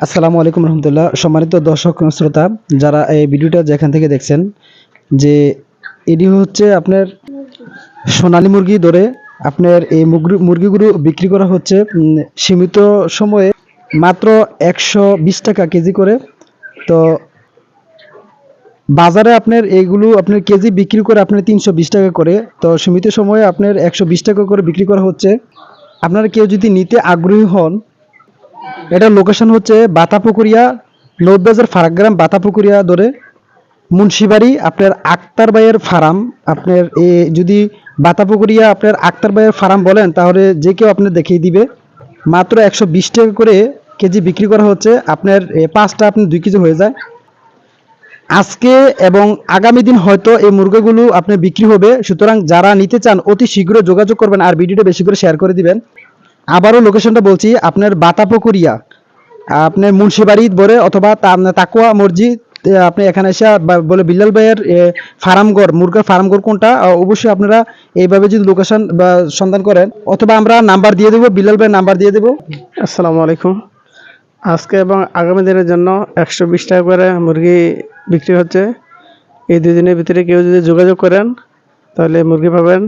আসসালামু আলাইকুম রহমতুল্লাহ। সম্মানিত দর্শক শ্রোতা, যারা এই ভিডিওটা যেখান থেকে দেখছেন, যে এটি হচ্ছে আপনার সোনালী মুরগি ধরে আপনার এই মুরগিগুলো বিক্রি করা হচ্ছে সীমিত সময়ে মাত্র একশো বিশ টাকা কেজি করে। তো বাজারে আপনার এইগুলো আপনার কেজি বিক্রি করে আপনার তিনশো বিশ টাকা করে। তো সীমিত সময়ে আপনার একশো বিশ টাকা করে বিক্রি করা হচ্ছে। আপনারা কেউ যদি নিতে আগ্রহী হন এটার লোকেশন হচ্ছে বাতাপুকুরিয়া নৌবাজার ফারাকগ্রাম, বাতাপুকুরিয়া ধরে মুন্সিবাড়ি, আপনার আক্তার ভাইয়ের ফার্ম। আপনার এ, যদি বাতাপুকুরিয়া আপনার আক্তার ভাইয়ের ফার্ম বলেন, তাহলে যে কেউ আপনার দেখিয়ে দিবে। মাত্র একশো বিশ টাকা করে কেজি বিক্রি করা হচ্ছে। আপনার পাঁচটা আপনি দুই কেজি হয়ে যায়। আজকে এবং আগামী দিন হয়তো এই মুরগিগুলো আপনার বিক্রি হবে। সুতরাং যারা নিতে চান, অতি শীঘ্র যোগাযোগ করবেন আর ভিডিওটা বেশি করে শেয়ার করে দিবেন। আবারও লোকেশনটা বলছি, আপনার বাতাপুকুরিয়া, আপনার মুন্সিবাড়ি বলে অথবা তাকুয়া মসজিদ আপনি এখানে এসে বলে বিল্লাল ভাইয়ের ফার্মঘর মুরগার ফার্মঘর কোনটা অবশ্যই আপনারা এইভাবে যদি লোকেশন বা সন্ধান করেন, অথবা আমরা নাম্বার দিয়ে দেবো, বিল্লাল ভাইয়ের নাম্বার দিয়ে দেবো। আসসালামু আলাইকুম। আজকে এবং আগামী দিনের জন্য একশো বিশ টাকা করে মুরগি বিক্রি হচ্ছে। এই দুই দিনের ভিতরে কেউ যদি যোগাযোগ করেন, তাহলে মুরগি পাবেন।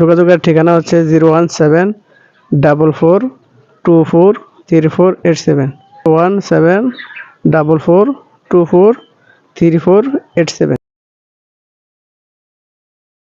যোগাযোগের ঠিকানা হচ্ছে zero one seven double four two four three four eight seven one seven double four two four three four eight seven